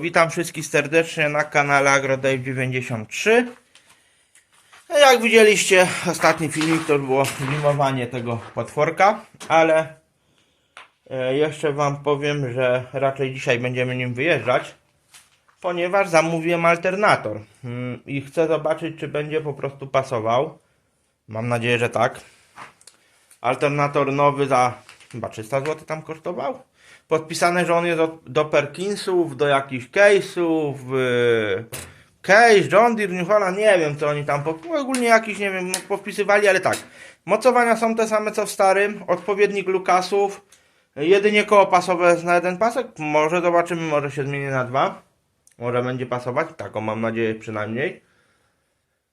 Witam wszystkich serdecznie na kanale AgroDave93 no Jak widzieliście, ostatni filmik to było filmowanie tego potworka, ale e, jeszcze Wam powiem, że raczej dzisiaj będziemy nim wyjeżdżać, ponieważ zamówiłem alternator Mm, i chcę zobaczyć, czy będzie po prostu pasował. Mam nadzieję, że tak. Alternator nowy za chyba 300 zł tam kosztował. Podpisane, że on jest do, do Perkinsów, do jakichś case'ów, yy, case, John Deere, New Holland, nie wiem co oni tam, ogólnie jakiś, nie wiem, podpisywali, ale tak. Mocowania są te same co w starym, odpowiednik Lukasów, jedynie koło pasowe na jeden pasek, może zobaczymy, może się zmieni na dwa, może będzie pasować, taką mam nadzieję przynajmniej.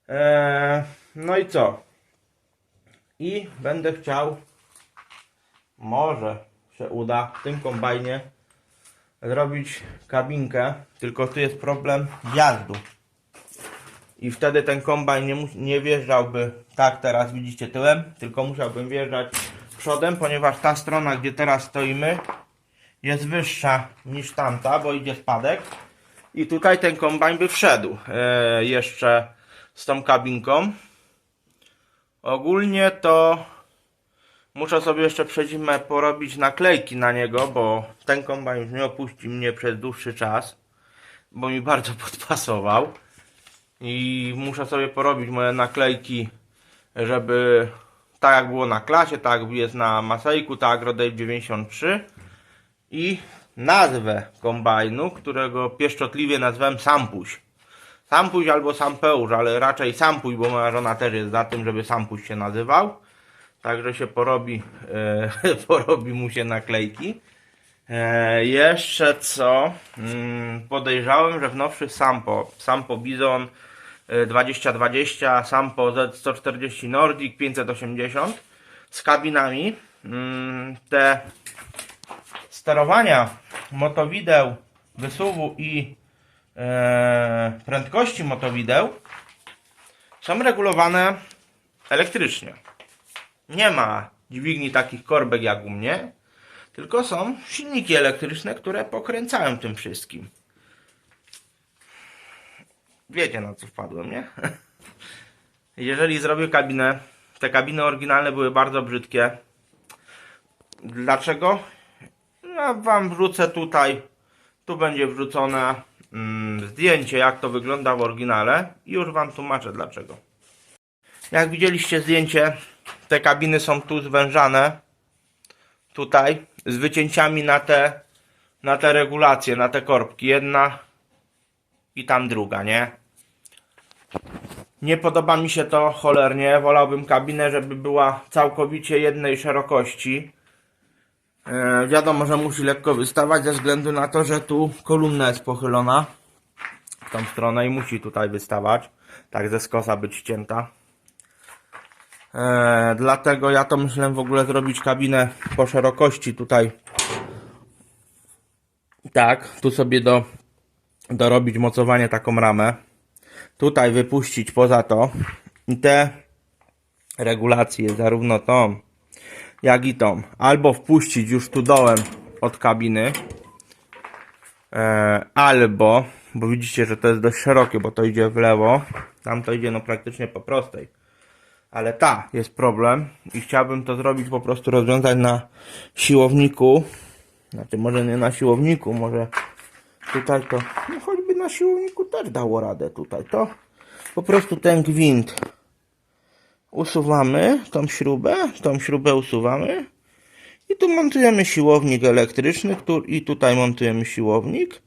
Eee, no i co? I będę chciał, może się uda w tym kombajnie zrobić kabinkę, tylko tu jest problem wjazdu. I wtedy ten kombajn nie, nie wjeżdżałby tak teraz widzicie tyłem, tylko musiałbym wjeżdżać przodem, ponieważ ta strona, gdzie teraz stoimy, jest wyższa niż tamta, bo idzie spadek. I tutaj ten kombajn by wszedł e, jeszcze z tą kabinką. Ogólnie to muszę sobie jeszcze przed zimę porobić naklejki na niego, bo ten kombajn już nie opuści mnie przez dłuższy czas, bo mi bardzo podpasował. I muszę sobie porobić moje naklejki, żeby tak jak było na klasie, tak jak jest na Masejku, tak AgroDave 93 i nazwę kombajnu, którego pieszczotliwie nazwałem Sampuś. Sampuś albo Sampeusz, ale raczej Sampuś, bo moja żona też jest za tym, żeby Sampuś się nazywał. Także się porobi, e, porobi mu się naklejki. E, jeszcze co? Mm, podejrzałem, że w nowszych Sampo, Sampo Bizon e, 2020, Sampo Z140 Nordic 580 z kabinami, mm, te sterowania motowideł, wysuwu i e, prędkości motowideł są regulowane elektrycznie. Nie ma dźwigni takich korbek jak u mnie, tylko są silniki elektryczne, które pokręcają tym wszystkim. Wiecie na co wpadłem, nie? Jeżeli zrobię kabinę, te kabiny oryginalne były bardzo brzydkie. Dlaczego? Ja wam wrzucę tutaj, tu będzie wrzucone mm, zdjęcie jak to wygląda w oryginale i już wam tłumaczę dlaczego. Jak widzieliście zdjęcie, te kabiny są tu zwężane. Tutaj z wycięciami na te na te regulacje, na te korbki. Jedna i tam druga, nie? Nie podoba mi się to cholernie. Wolałbym kabinę, żeby była całkowicie jednej szerokości. E, wiadomo, że musi lekko wystawać ze względu na to, że tu kolumna jest pochylona w tą stronę i musi tutaj wystawać. Tak ze skosa być ścięta. E, dlatego ja to myślę w ogóle zrobić kabinę po szerokości tutaj. Tak, tu sobie do, dorobić mocowanie taką ramę. Tutaj wypuścić poza to. I te regulacje, zarówno tą, jak i tą. Albo wpuścić już tu dołem od kabiny. E, albo, bo widzicie, że to jest dość szerokie, bo to idzie w lewo. Tam to idzie no praktycznie po prostej. Ale ta jest problem i chciałbym to zrobić po prostu rozwiązać na siłowniku. Znaczy może nie na siłowniku, może tutaj to, no choćby na siłowniku też dało radę tutaj. To po prostu ten gwint usuwamy, tą śrubę, tą śrubę usuwamy i tu montujemy siłownik elektryczny który, i tutaj montujemy siłownik.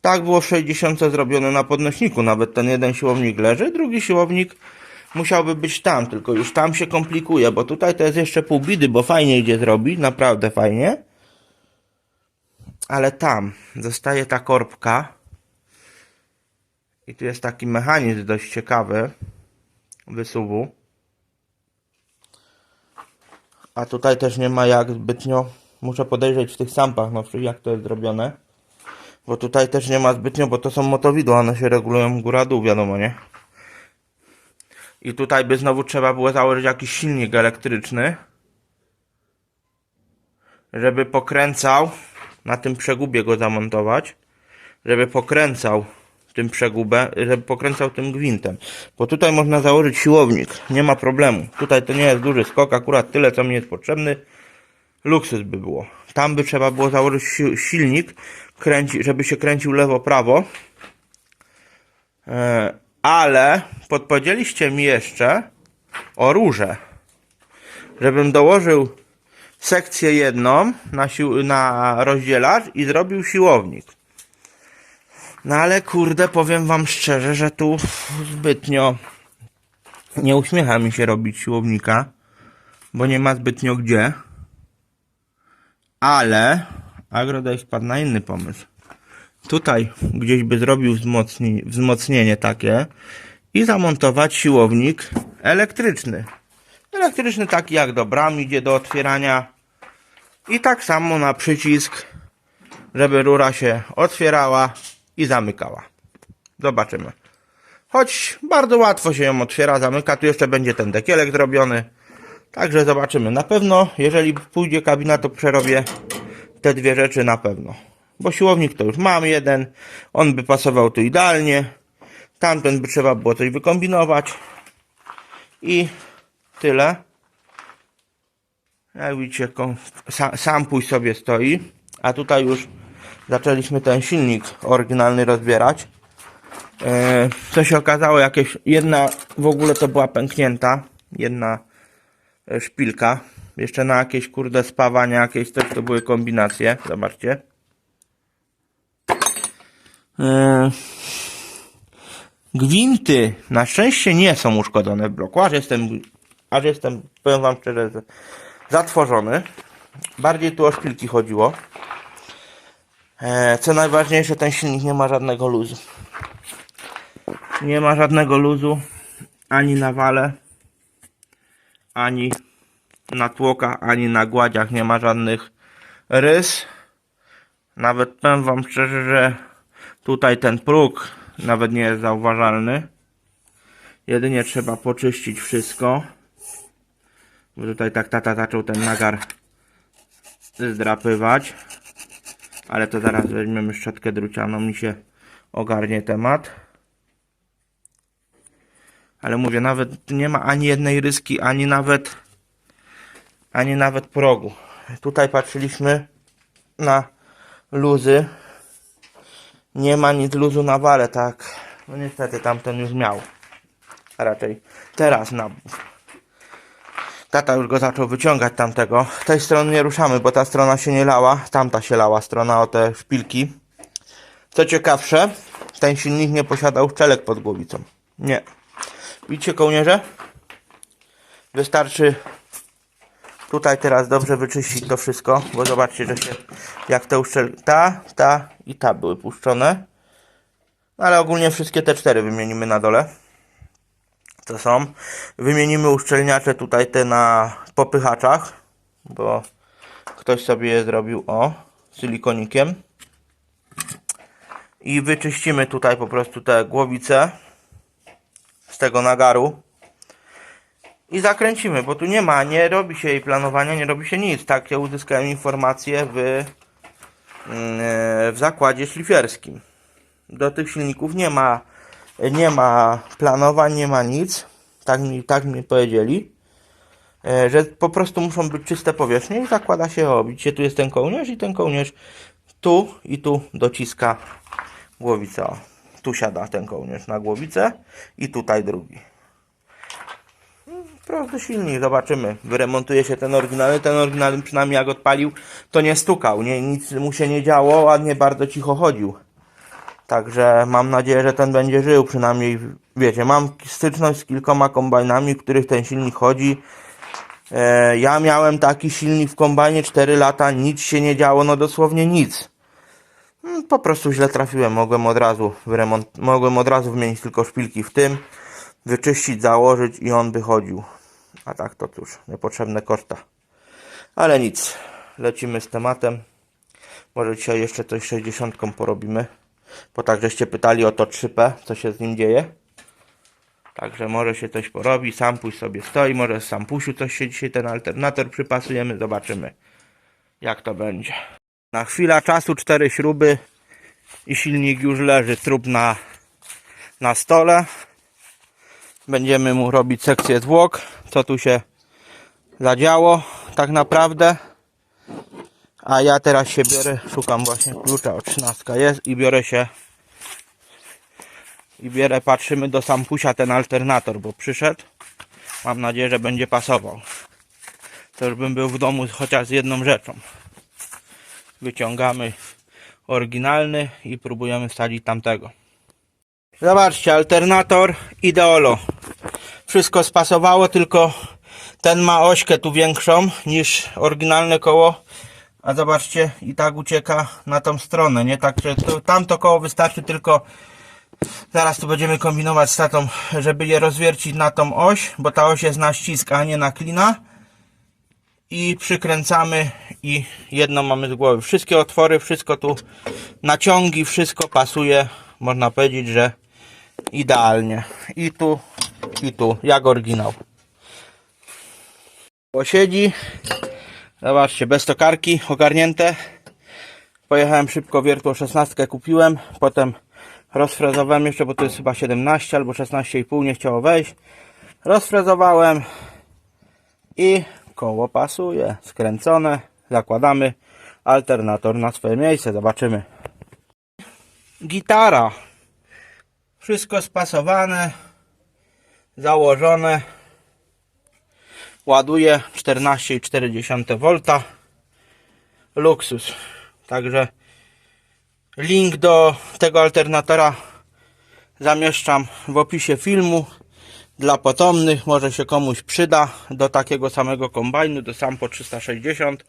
Tak było w 60 zrobione na podnośniku, nawet ten jeden siłownik leży, drugi siłownik musiałby być tam, tylko już tam się komplikuje, bo tutaj to jest jeszcze pół bidy, bo fajnie idzie zrobić, naprawdę fajnie. Ale tam zostaje ta korbka i tu jest taki mechanizm dość ciekawy wysuwu. A tutaj też nie ma jak zbytnio, muszę podejrzeć w tych sampach nowszych jak to jest zrobione. Bo tutaj też nie ma zbytnio, bo to są motowidła, one się regulują góra-dół, wiadomo, nie? I tutaj by znowu trzeba było założyć jakiś silnik elektryczny, żeby pokręcał, na tym przegubie go zamontować, żeby pokręcał tym przegubem, żeby pokręcał tym gwintem. Bo tutaj można założyć siłownik, nie ma problemu. Tutaj to nie jest duży skok, akurat tyle co mi jest potrzebny. Luksus by było. Tam by trzeba było założyć si- silnik, kręci, żeby się kręcił lewo-prawo. E, ale podpowiedzieliście mi jeszcze o róże. Żebym dołożył sekcję jedną na, sił, na rozdzielacz i zrobił siłownik. No ale kurde, powiem wam szczerze, że tu zbytnio nie uśmiecha mi się robić siłownika, bo nie ma zbytnio gdzie. Ale Agrodaj wpadł na inny pomysł. Tutaj gdzieś by zrobił wzmocnienie, wzmocnienie takie i zamontować siłownik elektryczny. Elektryczny taki jak do bram idzie do otwierania i tak samo na przycisk, żeby rura się otwierała i zamykała. Zobaczymy. Choć bardzo łatwo się ją otwiera, zamyka, tu jeszcze będzie ten dekielek zrobiony. Także zobaczymy. Na pewno, jeżeli pójdzie kabina, to przerobię te dwie rzeczy na pewno. Bo siłownik to już mam jeden, on by pasował tu idealnie. Tamten by trzeba było coś wykombinować. I tyle. Jak widzicie, kon- sa, sam pójść sobie stoi. A tutaj już zaczęliśmy ten silnik oryginalny rozbierać. E, co się okazało, jakieś jedna w ogóle to była pęknięta. Jedna e, szpilka. Jeszcze na jakieś kurde spawania, jakieś coś to były kombinacje. Zobaczcie. E, gwinty na szczęście nie są uszkodzone w bloku, aż jestem, aż jestem, powiem wam szczerze, zatworzony. Bardziej tu o szpilki chodziło. E, co najważniejsze, ten silnik nie ma żadnego luzu. Nie ma żadnego luzu ani na wale, ani na tłokach, ani na gładziach nie ma żadnych rys. Nawet powiem wam szczerze, że tutaj ten próg nawet nie jest zauważalny. Jedynie trzeba poczyścić wszystko. Bo tutaj tak tata zaczął ten nagar zdrapywać. Ale to zaraz weźmiemy szczotkę drucianą i się ogarnie temat. Ale mówię, nawet nie ma ani jednej ryski, ani nawet ani nawet progu. Tutaj patrzyliśmy na luzy. Nie ma nic luzu na wale, tak. No niestety tamten już miał. A raczej teraz na. Tata już go zaczął wyciągać tamtego. Tej strony nie ruszamy, bo ta strona się nie lała. Tamta się lała strona o te szpilki. Co ciekawsze, ten silnik nie posiadał szczelek pod głowicą. Nie. Widzicie kołnierze? Wystarczy tutaj teraz dobrze wyczyścić to wszystko, bo zobaczcie, że się jak te uszczel... Ta, ta i ta były puszczone. No ale ogólnie wszystkie te cztery wymienimy na dole. To są. Wymienimy uszczelniacze tutaj te na popychaczach, bo ktoś sobie je zrobił o silikonikiem. I wyczyścimy tutaj po prostu te głowice z tego nagaru i zakręcimy, bo tu nie ma, nie robi się jej planowania, nie robi się nic. Tak ja uzyskałem informację w, mm, e, w zakładzie szlifierskim. Do tych silników nie ma, nie ma planowań, nie ma nic. Tak mi, tak mi powiedzieli. E, Że po prostu muszą być czyste powierzchnie i zakłada się, o widzicie, tu jest ten kołnierz i ten kołnierz tu i tu dociska głowicę. O, tu siada ten kołnierz na głowicę i tutaj drugi. Prosty silnik, zobaczymy. Wyremontuje się ten oryginalny. Ten oryginalny przynajmniej jak odpalił, to nie stukał. Nie, nic mu się nie działo, ładnie bardzo cicho chodził. Także mam nadzieję, że ten będzie żył. Przynajmniej, wiecie, mam styczność z kilkoma kombajnami, w których ten silnik chodzi. E, ja miałem taki silnik w kombajnie 4 lata, nic się nie działo, no dosłownie nic. Mm, Po prostu źle trafiłem, mogłem od razu wyremont- mogłem od razu wymienić tylko szpilki w tym, wyczyścić, założyć i on by chodził. A tak to cóż, niepotrzebne koszta. Ale nic, lecimy z tematem. Może dzisiaj jeszcze coś 60 porobimy. Bo tak żeście pytali o to 3P, co się z nim dzieje. Także może się coś porobi, sampuś sobie stoi, może z sampusiu coś się dzisiaj ten alternator przypasujemy, zobaczymy jak to będzie. Na chwila czasu cztery śruby i silnik już leży trup na, na stole. Będziemy mu robić sekcję zwłok, co tu się zadziało tak naprawdę. A ja teraz się biorę, szukam właśnie klucza od 13 jest i biorę się i biorę, patrzymy do sampusia ten alternator, bo przyszedł. Mam nadzieję, że będzie pasował. To już bym był w domu chociaż z jedną rzeczą. Wyciągamy oryginalny i próbujemy wsadzić tamtego. Zobaczcie, alternator Ideolo. Wszystko spasowało, tylko ten ma ośkę tu większą niż oryginalne koło. A zobaczcie, i tak ucieka na tą stronę, nie? Także to, tamto koło wystarczy tylko Zaraz tu będziemy kombinować z tatą, żeby je rozwiercić na tą oś, bo ta oś jest na ścisk, a nie na klina. I przykręcamy i jedno mamy z głowy. Wszystkie otwory, wszystko tu naciągi, wszystko pasuje. Można powiedzieć, że idealnie. I tu, i tu, jak oryginał. Posiedzi. Zobaczcie, bez tokarki ogarnięte. Pojechałem szybko wiertło 16 kupiłem, potem rozfrezowałem jeszcze, bo to jest chyba 17 albo 16,5 nie chciało wejść. Rozfrezowałem i koło pasuje, skręcone. Zakładamy alternator na swoje miejsce, zobaczymy. Gitara. Wszystko spasowane, założone. Ładuje 14,4 V. Luksus. Także Link do tego alternatora zamieszczam w opisie filmu. Dla potomnych może się komuś przyda do takiego samego kombajnu, do Sampo 360.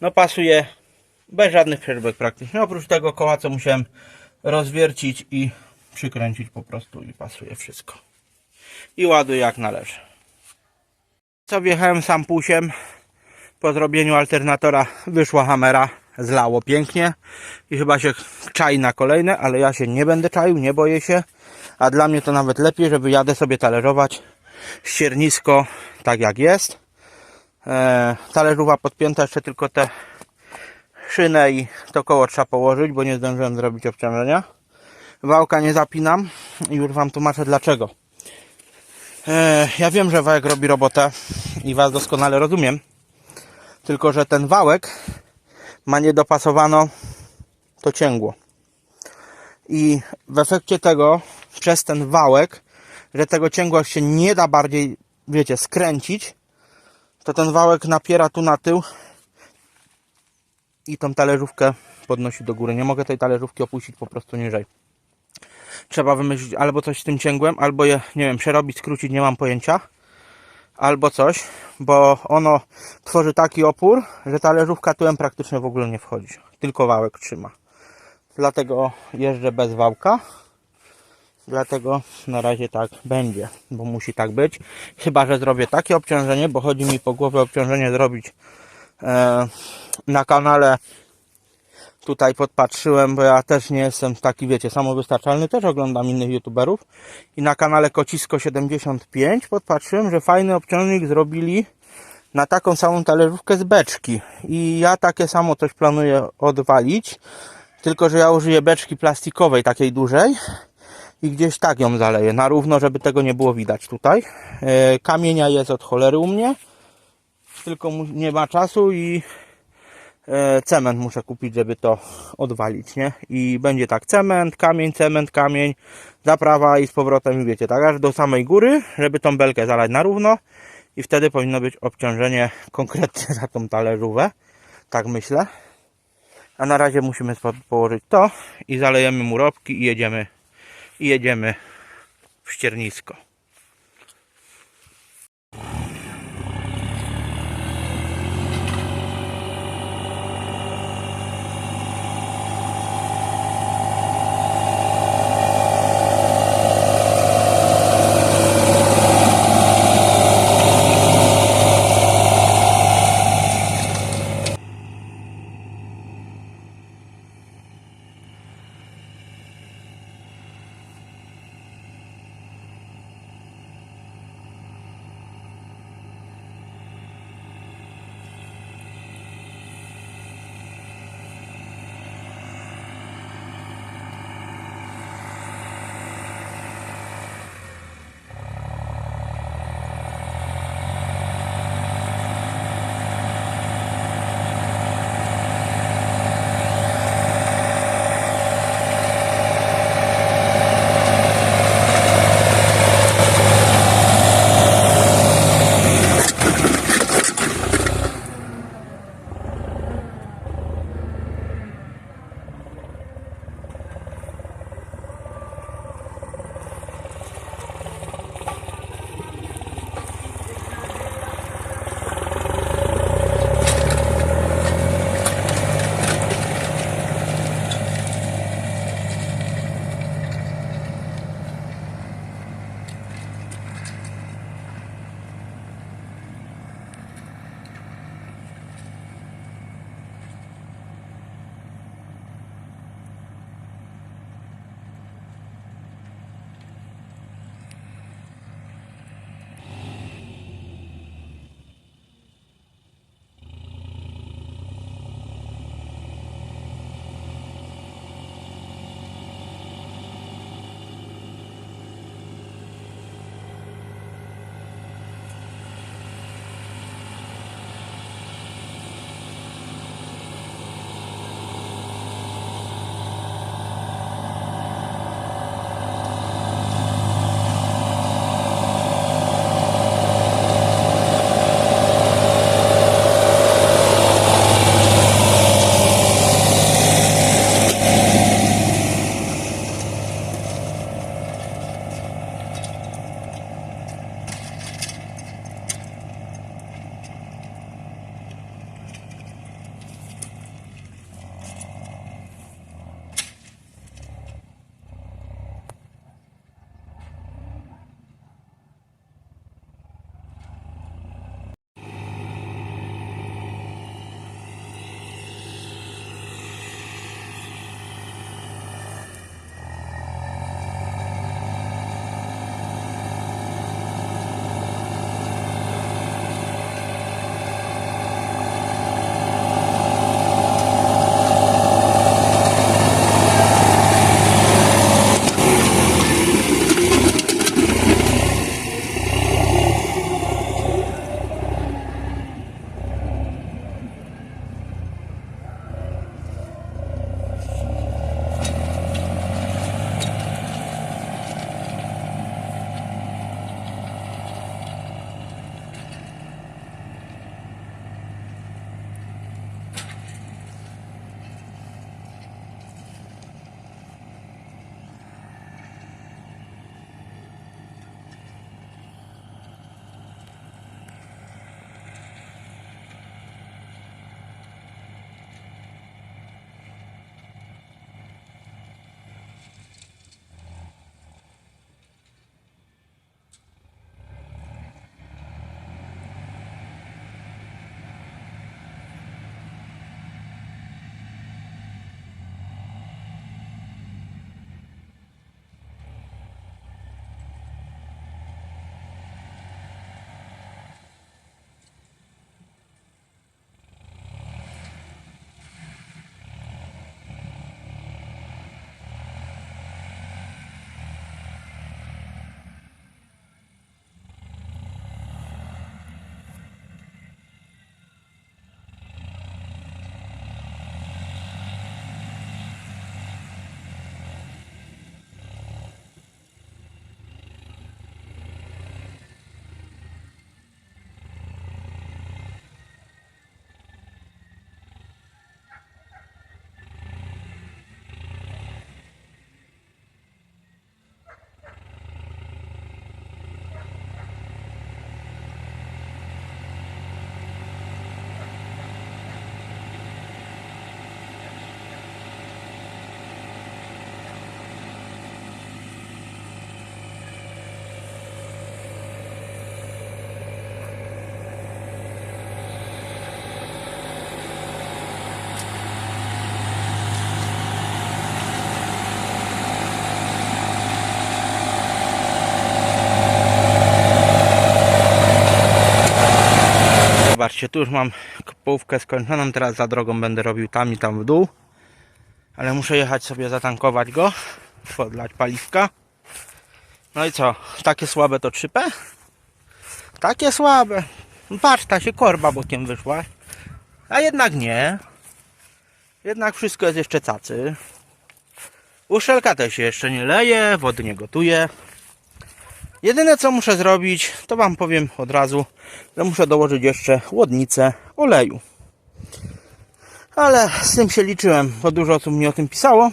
No pasuje bez żadnych przerwek praktycznie. Oprócz tego koła, co musiałem rozwiercić i przykręcić po prostu i pasuje wszystko. I ładuje jak należy. Co wjechałem sampusiem po zrobieniu alternatora wyszła hamera zlało pięknie i chyba się czai na kolejne, ale ja się nie będę czaił, nie boję się, a dla mnie to nawet lepiej, że wyjadę sobie talerzować ściernisko tak jak jest. E, talerzowa podpięta jeszcze tylko te szynę i to koło trzeba położyć, bo nie zdążyłem zrobić obciążenia. Wałka nie zapinam i już Wam tłumaczę dlaczego. E, ja wiem, że wałek robi robotę i Was doskonale rozumiem, tylko że ten wałek ma niedopasowano to cięgło. I w efekcie tego, przez ten wałek, że tego cięgła się nie da bardziej, wiecie, skręcić, to ten wałek napiera tu na tył i tą talerzówkę podnosi do góry. Nie mogę tej talerzówki opuścić po prostu niżej. Trzeba wymyślić albo coś z tym cięgłem, albo je, nie wiem, przerobić, skrócić, nie mam pojęcia albo coś, bo ono tworzy taki opór, że ta leżówka tyłem praktycznie w ogóle nie wchodzi. Tylko wałek trzyma. Dlatego jeżdżę bez wałka. Dlatego na razie tak będzie, bo musi tak być. Chyba, że zrobię takie obciążenie, bo chodzi mi po głowie obciążenie zrobić e, na kanale tutaj podpatrzyłem, bo ja też nie jestem taki, wiecie, samowystarczalny, też oglądam innych youtuberów. I na kanale Kocisko 75 podpatrzyłem, że fajny obciążnik zrobili na taką samą talerzówkę z beczki. I ja takie samo coś planuję odwalić, tylko że ja użyję beczki plastikowej, takiej dużej. I gdzieś tak ją zaleję, na równo, żeby tego nie było widać tutaj. E, kamienia jest od cholery u mnie, tylko nie ma czasu i cement muszę kupić, żeby to odwalić, nie? I będzie tak cement, kamień, cement, kamień, zaprawa i z powrotem, wiecie, tak aż do samej góry, żeby tą belkę zalać na równo i wtedy powinno być obciążenie konkretnie za tą talerzówę, tak myślę. A na razie musimy położyć to i zalejemy murowki i jedziemy, i jedziemy w ściernisko. Zobaczcie, tu już mam połówkę skończoną, teraz za drogą będę robił tam i tam w dół. Ale muszę jechać sobie zatankować go, podlać paliwka. No i co, takie słabe to 3P? Takie słabe. Patrz, ta się korba bokiem wyszła. A jednak nie. Jednak wszystko jest jeszcze cacy. Uszelka też się jeszcze nie leje, wody nie gotuje. Jedyne co muszę zrobić, to Wam powiem od razu, że muszę dołożyć jeszcze chłodnicę oleju. Ale z tym się liczyłem, bo dużo osób mi o tym pisało.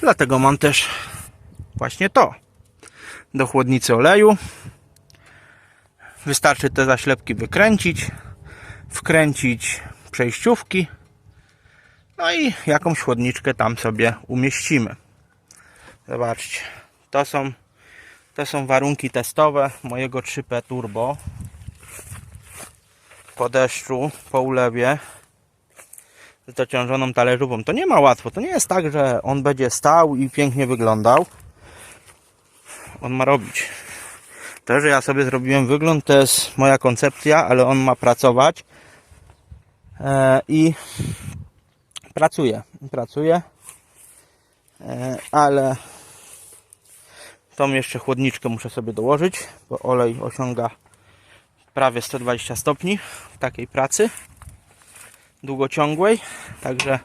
Dlatego mam też właśnie to. Do chłodnicy oleju. Wystarczy te zaślepki wykręcić, wkręcić przejściówki. No i jakąś chłodniczkę tam sobie umieścimy. Zobaczcie, to są, to są warunki testowe mojego 3P Turbo. Po deszczu, po ulewie z dociążoną talerzówką. To nie ma łatwo. To nie jest tak, że on będzie stał i pięknie wyglądał. On ma robić. To, że ja sobie zrobiłem wygląd, to jest moja koncepcja, ale on ma pracować. E, I pracuje. Pracuje. E, ale tą jeszcze chłodniczkę muszę sobie dołożyć, bo olej osiąga prawie 120 stopni w takiej pracy długociągłej. Także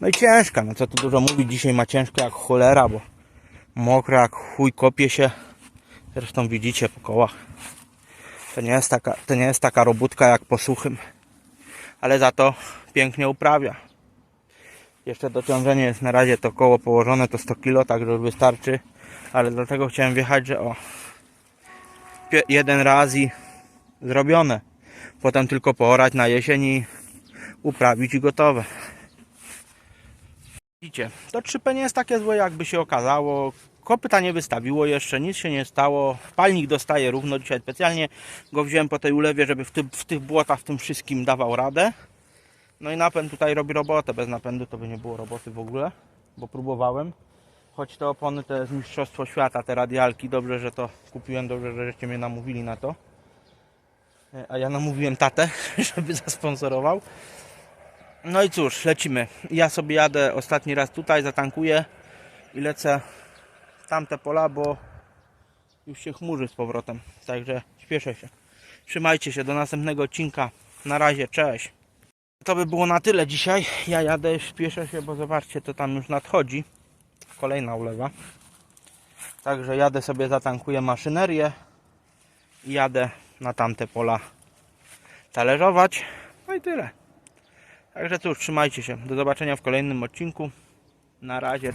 no i ciężka, no co tu dużo mówić, dzisiaj ma ciężko jak cholera, bo mokra jak chuj, kopie się. Zresztą widzicie po kołach. To nie jest taka, to nie jest taka robótka jak po suchym. Ale za to pięknie uprawia. Jeszcze dociążenie jest na razie to koło położone, to 100 kg, także już wystarczy. Ale dlatego chciałem wjechać, że o jeden raz i zrobione. Potem tylko poorać na jesień i uprawić i gotowe. Widzicie, to 3P nie jest takie złe jakby się okazało. Kopyta nie wystawiło jeszcze, nic się nie stało. Palnik dostaje równo. Dzisiaj specjalnie go wziąłem po tej ulewie, żeby w, ty, w tych błotach, w tym wszystkim dawał radę. No i napęd tutaj robi robotę. Bez napędu to by nie było roboty w ogóle, bo próbowałem. Choć te opony to jest mistrzostwo świata, te radialki. Dobrze, że to kupiłem, dobrze, że żeście mnie namówili na to. E, A ja namówiłem tatę, żeby zasponsorował. No i cóż, lecimy. Ja sobie jadę ostatni raz tutaj, zatankuję i lecę w tamte pola, bo już się chmurzy z powrotem. Także śpieszę się. Trzymajcie się do następnego odcinka. Na razie, cześć. To by było na tyle dzisiaj. Ja jadę, śpieszę się, bo zobaczcie, to tam już nadchodzi. Kolejna ulewa. Także jadę sobie, zatankuję maszynerię i jadę na tamte pola talerzować. No i tyle. Także cóż, trzymajcie się. Do zobaczenia w kolejnym odcinku. Na razie.